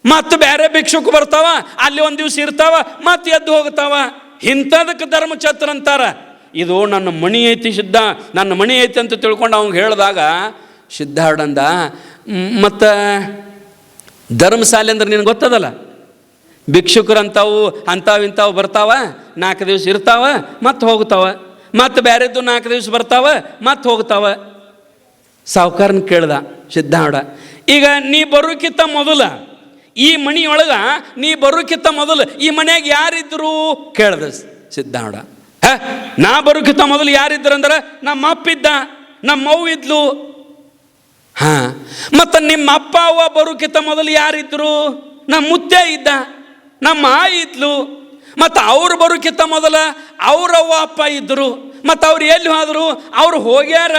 ಮತ್ತು ಬೇರೆ ಭಿಕ್ಷುಕ ಬರ್ತಾವ. ಅಲ್ಲಿ ಒಂದು ದಿವ್ಸ ಇರ್ತಾವ, ಮತ್ತೆ ಎದ್ದು ಹೋಗ್ತಾವ. ಇಂಥದಕ್ಕೆ ಧರ್ಮಛತ್ರ ಅಂತಾರ. ಇದು ನನ್ನ ಮಣಿ ಐತಿ ಸಿದ್ಧ, ನನ್ನ ಮಣಿ ಐತಿ ಅಂತ ತಿಳ್ಕೊಂಡು ಅವ್ನಿಗೆ ಹೇಳಿದಾಗ ಸಿದ್ಧಾರ್ಡಂದ ಮತ್ತು ಧರ್ಮಶಾಲೆ ಅಂದ್ರೆ ನಿನಗೆ ಗೊತ್ತದಲ್ಲ? ಭಿಕ್ಷುಕರು ಅಂಥವು ಅಂಥವು ಇಂಥವು ಬರ್ತಾವ, ನಾಲ್ಕು ದಿವಸ ಇರ್ತಾವ, ಮತ್ತು ಹೋಗ್ತಾವ. ಮತ್ತು ಬೇರೆದ್ದು ನಾಲ್ಕು ದಿವಸ ಬರ್ತಾವ, ಮತ್ತು ಹೋಗ್ತಾವ. ಸಾವುಕಾರನ ಕೇಳ್ದ ಸಿದ್ಧಾಡ ಈಗ ನೀ ಬರೋಕ್ಕಿಂತ ಮೊದಲ, ಈ ಮಣಿಯೊಳಗೆ ನೀ ಬರೋಕ್ಕಿಂತ ಮೊದಲು, ಈ ಮನ್ಯಾಗ ಯಾರಿದ್ರು ಕೇಳ್ದ ಸಿದ್ಧಾರ್ಡ ಹ ನಾ ಬರೋಕ್ಕಿಂತ ಮೊದಲು ಯಾರಿದ್ರು ಅಂದ್ರೆ ನಮ್ಮ ಅಪ್ಪ ಇದ್ದ ನಮ್ಮ ಇದ್ಲು ಹಾ. ಮತ್ತು ನಿಮ್ಮ ಅಪ್ಪ ಅವ್ವ ಬರೋಕ್ಕಿಂತ ಮೊದಲು ಯಾರಿದ್ರು? ನಮ್ಮ ಮುತ್ತೆ ಇದ್ದ ನಮ್ಮ ಆ ಇದ್ಲು. ಮತ್ತು ಅವ್ರು ಬರೋಕ್ಕಿಂತ ಮೊದಲ ಅವ್ರವ್ವ ಅಪ್ಪ ಇದ್ದರು ಮತ್ತು ಅವ್ರು ಎಲ್ಲಿ ಹೋದರು? ಅವ್ರು ಹೋಗ್ಯಾರ.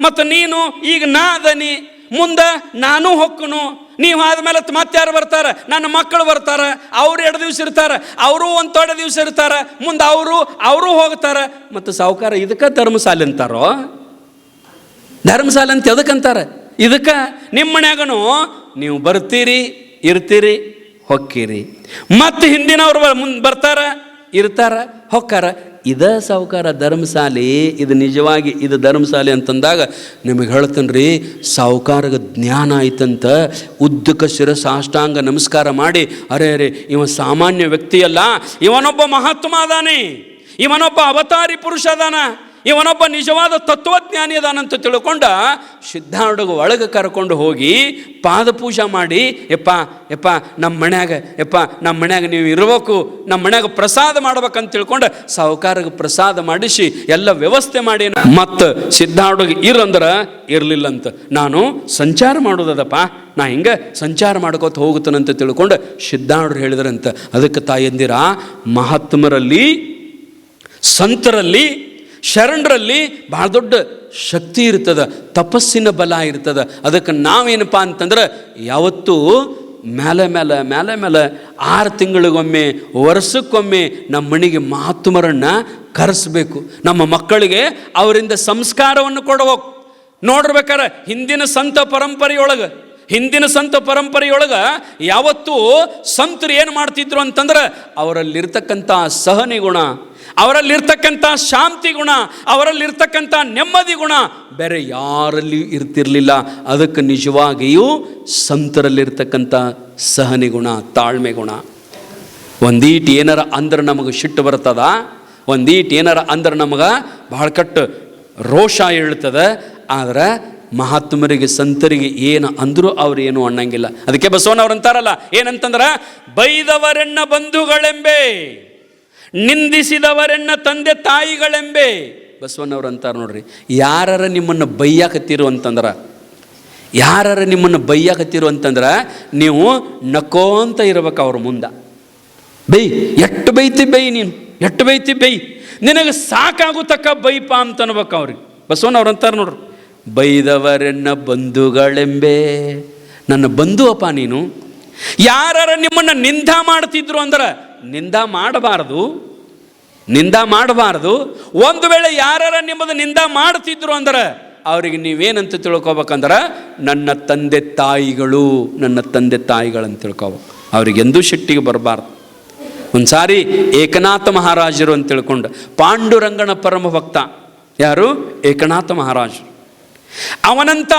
ಮತ್ತು ನೀನು ಈಗ ನಾ ಅದನಿ. ಮುಂದೆ ನಾನು ಹೊಕ್ಕನು. ನೀವು ಆದಮೇಲೆ ಮತ್ತೆ ಯಾರು ಬರ್ತಾರೆ, ನನ್ನ ಮಕ್ಕಳು ಬರ್ತಾರೆ, ಅವ್ರು ಎರಡು ದಿವಸ ಇರ್ತಾರೆ, ಅವರು ಒಂದು ತೊಡೆ ದಿವಸ ಇರ್ತಾರೆ, ಮುಂದೆ ಅವರು ಅವರು ಹೋಗ್ತಾರೆ. ಮತ್ತು ಸಾಹುಕಾರ ಇದಕ್ಕೆ ಧರ್ಮಸಾಲೆ ಅಂತಾರೋ? ಧರ್ಮಶಾಲೆ ಅಂತ ಎದಕ್ಕಂತಾರೆ ಇದಕ್ಕೆ ನಿಮ್ಮ ಮನ್ಯಾಗನು ನೀವು ಬರ್ತೀರಿ, ಇರ್ತೀರಿ, ಹೊಕ್ಕೀರಿ. ಮತ್ತು ಹಿಂದಿನವ್ರು ಮುಂದೆ ಬರ್ತಾರೆ, ಇರ್ತಾರೆ, ಹೊಕ್ಕಾರ. ಇದ ಸಾವುಕಾರ ಧರ್ಮಶಾಲೆ, ಇದು ನಿಜವಾಗಿ ಇದು ಧರ್ಮಶಾಲೆ ಅಂತಂದಾಗ ನಿಮಗೆ ಹೇಳ್ತೇನೆ ರೀ ಸಾವುಕಾರಗ ಜ್ಞಾನ ಆಯ್ತಂತ ಉದ್ದಕ ಶಿರಸಾಷ್ಟಾಂಗ ನಮಸ್ಕಾರ ಮಾಡಿ, ಅರೆ ಅರೆ, ಇವ ಸಾಮಾನ್ಯ ವ್ಯಕ್ತಿಯಲ್ಲ, ಇವನೊಬ್ಬ ಮಹಾತ್ಮ ಅದಾನೆ, ಇವನೊಬ್ಬ ಅವತಾರಿ ಪುರುಷ ಅದಾನ. ಇವನೊಬ್ಬ ನಿಜವಾದ ತತ್ವಜ್ಞಾನಿ ಅದಾನಂತ ತಿಳ್ಕೊಂಡ ಸಿದ್ಧಾರ್ಡಗ ಒಳಗೆ ಕರ್ಕೊಂಡು ಹೋಗಿ ಪಾದ ಪೂಜೆ ಮಾಡಿ, ಯಪ್ಪ ಯಪ್ಪ, ನಮ್ಮ ಮನ್ಯಾಗ, ಯಪ್ಪ, ನಮ್ಮ ಮನ್ಯಾಗ ನೀವು ಇರಬೇಕು, ನಮ್ಮ ಮನ್ಯಾಗ ಪ್ರಸಾದ ಮಾಡ್ಬೇಕಂತ ತಿಳ್ಕೊಂಡು ಸಾಹುಕಾರಿಗೆ ಪ್ರಸಾದ ಮಾಡಿಸಿ ಎಲ್ಲ ವ್ಯವಸ್ಥೆ ಮಾಡಿ ಮತ್ತು ಸಿದ್ಧಾರ್ಡಗ ಇರಂದ್ರೆ ಇರಲಿಲ್ಲಂತ. ನಾನು ಸಂಚಾರ ಮಾಡೋದದಪ್ಪ, ನಾ ಹಿಂಗೆ ಸಂಚಾರ ಮಾಡ್ಕೋತ ಹೋಗುತ್ತೇನಂತ ತಿಳ್ಕೊಂಡು ಸಿದ್ಧಾರ್ಡ್ರು ಹೇಳಿದ್ರಂತ. ಅದಕ್ಕೆ ತಾಯಂದಿರ, ಮಹಾತ್ಮರಲ್ಲಿ, ಸಂತರಲ್ಲಿ ಶರಣರಲ್ಲಿ ಭಾಳ ದೊಡ್ಡ ಶಕ್ತಿ ಇರ್ತದೆ, ತಪಸ್ಸಿನ ಬಲ ಇರ್ತದೆ. ಅದಕ್ಕೆ ನಾವೇನಪ್ಪ ಅಂತಂದ್ರೆ, ಯಾವತ್ತೂ ಮೇಲೆ ಮೇಲೆ ಮೇಲೆ ಮೇಲೆ ಆರು ತಿಂಗಳಿಗೊಮ್ಮೆ, ವರ್ಷಕ್ಕೊಮ್ಮೆ ನಮ್ಮ ಮನೆಗೆ ಮಹಾತ್ಮರನ್ನು ಕರೆಸಬೇಕು. ನಮ್ಮ ಮಕ್ಕಳಿಗೆ ಅವರಿಂದ ಸಂಸ್ಕಾರವನ್ನು ಕೊಡಬೇಕು. ನೋಡ್ಬೇಕಾರೆ ಹಿಂದಿನ ಸಂತ ಪರಂಪರೆಯೊಳಗೆ, ಹಿಂದಿನ ಸಂತ ಪರಂಪರೆಯೊಳಗೆ ಯಾವತ್ತೂ ಸಂತರು ಏನು ಮಾಡ್ತಿದ್ರು ಅಂತಂದ್ರೆ, ಅವರಲ್ಲಿರ್ತಕ್ಕಂಥ ಸಹನೆ ಗುಣ ಅವರಲ್ಲಿರ್ತಕ್ಕಂಥ ಶಾಂತಿ ಗುಣ, ಅವರಲ್ಲಿರ್ತಕ್ಕಂಥ ನೆಮ್ಮದಿ ಗುಣ ಬೇರೆ ಯಾರಲ್ಲಿಯೂ ಇರ್ತಿರಲಿಲ್ಲ. ಅದಕ್ಕೆ ನಿಜವಾಗಿಯೂ ಸಂತರಲ್ಲಿರ್ತಕ್ಕಂಥ ಸಹನೆ ಗುಣ, ತಾಳ್ಮೆ ಗುಣ. ಒಂದೀಟ್ ಏನಾರ ಅಂದ್ರೆ ನಮಗೆ ಸಿಟ್ಟು ಬರ್ತದ, ಒಂದೀಟ್ ಏನಾರ ಅಂದ್ರೆ ನಮಗೆ ಭಾಳ ಕಟ್ಟು ರೋಷ ಹೇಳ್ತದೆ ಆದರೆ ಮಹಾತ್ಮರಿಗೆ, ಸಂತರಿಗೆ ಏನು ಅಂದರೂ ಅವ್ರು ಏನು ಅನ್ನಂಗಿಲ್ಲ. ಅದಕ್ಕೆ ಬಸವಣ್ಣವ್ರು ಅಂತಾರಲ್ಲ, ಏನಂತಂದ್ರೆ ಬೈದವರೆಣ್ಣ ಬಂಧುಗಳೆಂಬೆ. ನಿಂದಿಸಿದವರೆನ್ನ ತಂದೆ ತಾಯಿಗಳೆಂಬೆ. ಬಸವಣ್ಣವ್ರು ಅಂತಾರೆ ನೋಡ್ರಿ, ಯಾರರ ನಿಮ್ಮನ್ನು ಬೈಯಾಕತ್ತೀರು ಅಂತಂದ್ರ? ಯಾರರ ನಿಮ್ಮನ್ನು ಬೈಯಾಕತ್ತೀರು ಅಂತಂದ್ರೆ? ನೀವು ನಕೋಂತ ಇರಬೇಕು ಅವ್ರ ಮುಂದೆ. ಬೈ ಎಷ್ಟು ಬೈತಿ ಬೈ ನೀನು ಎಷ್ಟು ಬೈತಿ ಬೈ. ನಿನಗೆ ಸಾಕಾಗು ತಕ್ಕ ಬೈಪ ಅಂತ ಅನ್ಬೇಕು ಅವ್ರಿಗೆ. ಬಸವಣ್ಣವ್ರು ಅಂತಾರೆ ನೋಡ್ರಿ, ಬೈದವರೆನ್ನ ಬಂಧುಗಳೆಂಬೆ. ನನ್ನ ಬಂಧು ಅಪ್ಪ ನೀನು, ಯಾರರ ನಿಮ್ಮನ್ನು ನಿಂದ ಮಾಡ್ತಿದ್ರು ಅಂದ್ರೆ ನಿಂದ ಮಾಡಬಾರ್ದು ನಿಂದ ಮಾಡಬಾರ್ದು. ಒಂದು ವೇಳೆ ಯಾರ್ಯಾರ ನಿಮ್ಮದು ನಿಂದ ಮಾಡ್ತಿದ್ರು ಅಂದ್ರೆ, ಅವರಿಗೆ ನೀವೇನಂತ ತಿಳ್ಕೊಬೇಕಂದ್ರೆ, ನನ್ನ ತಂದೆ ತಾಯಿಗಳು, ನನ್ನ ತಂದೆ ತಾಯಿಗಳಂತ ತಿಳ್ಕೊಬೇಕು. ಅವ್ರಿಗೆಂದೂ ಶೆಟ್ಟಿಗೆ ಬರಬಾರ್ದು. ಒಂದು ಸಾರಿ ಏಕನಾಥ ಮಹಾರಾಜರು ಅಂತ ತಿಳ್ಕೊಂಡು, ಪಾಂಡುರಂಗನ ಪರಮ ಭಕ್ತ ಯಾರು? ಏಕನಾಥ ಮಹಾರಾಜ ಅವನಂತ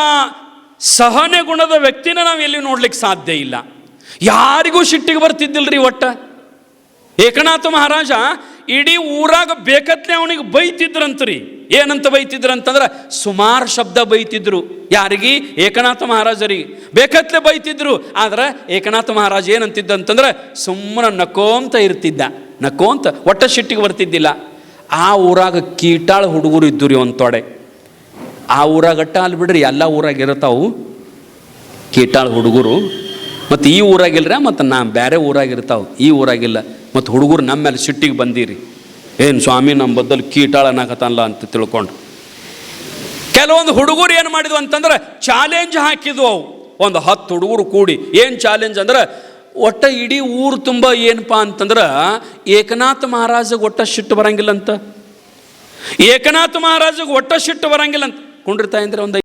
ಸಹನೆ ಗುಣದ ವ್ಯಕ್ತಿನ ನಾವು ಎಲ್ಲಿ ನೋಡ್ಲಿಕ್ಕೆ ಸಾಧ್ಯ ಇಲ್ಲ. ಯಾರಿಗೂ ಸಿಟ್ಟಿಗೆ ರೀ ಒಟ್ಟ? ಏಕನಾಥ ಮಹಾರಾಜ, ಇಡೀ ಊರಾಗ ಬೇಕತ್ಲೆ ಅವನಿಗೆ ಬೈತಿದ್ರಂತ್ರಿ. ಏನಂತ ಬೈತಿದ್ರಂತಂದ್ರೆ, ಸುಮಾರು ಶಬ್ದ ಬೈತಿದ್ರು. ಯಾರಿಗೆ? ಏಕನಾಥ ಮಹಾರಾಜರಿಗೆ. ಬೇಕತ್ಲೆ ಬೈತಿದ್ರು. ಆದ್ರೆ ಏಕನಾಥ ಮಹಾರಾಜ ಏನಂತಿದ್ದಂತಂದ್ರೆ, ಸುಮ್ಮನೆ ನಕೋಂತ ಇರ್ತಿದ್ದ. ನಕೋಂತ ಒಟ್ಟ ಶಿಟ್ಟಿಗೆ ಬರ್ತಿದ್ದಿಲ್ಲ. ಆ ಊರಾಗ ಕೀಟಾಳ ಹುಡುಗರು ಇದ್ದರು ಒಂದು ತೊಡೆ. ಆ ಊರಾಗಟ್ಟ ಅಲ್ಲಿ ಬಿಡ್ರಿ, ಎಲ್ಲ ಊರಾಗ ಇರ್ತಾವು ಕೀಟಾಳ ಹುಡುಗರು. ಮತ್ತು ಈ ಊರಾಗಿಲ್ರ, ಮತ್ತು ನಾ ಬೇರೆ ಊರಾಗಿರ್ತಾವೆ ಈ ಊರಾಗಿಲ್ಲ. ಮತ್ತು ಹುಡುಗರು ನಮ್ಮ ಮೇಲೆ ಸಿಟ್ಟಿಗೆ ಬಂದಿರಿ. ಏನು ಸ್ವಾಮಿ ನಮ್ಮ ಬದಲು ಕೀಟಾಳ ಅನ್ನಕತ್ತಲ್ಲ ಅಂತ ತಿಳ್ಕೊಂಡು ಕೆಲವೊಂದು ಹುಡುಗರು ಏನು ಮಾಡಿದ್ವು ಅಂತಂದ್ರೆ ಚಾಲೆಂಜ್ ಹಾಕಿದ್ವು ಅವು. ಒಂದು ಹತ್ತು ಹುಡುಗರು ಕೂಡಿ. ಏನು ಚಾಲೆಂಜ್ ಅಂದ್ರೆ, ಒಟ್ಟ ಇಡೀ ಊರು ತುಂಬ ಏನಪ್ಪ ಅಂತಂದ್ರೆ, ಏಕನಾಥ ಮಹಾರಾಜಗೆ ಒಟ್ಟ ಸಿಟ್ಟು ಬರಂಗಿಲ್ಲ ಅಂತ ಏಕನಾಥ ಮಹಾರಾಜಗೆ ಒಟ್ಟ ಸಿಟ್ಟು ಬರಂಗಿಲ್ಲ ಅಂತ ಕುಂಡಿರ್ತಾ ಅಂದರೆ ಒಂದು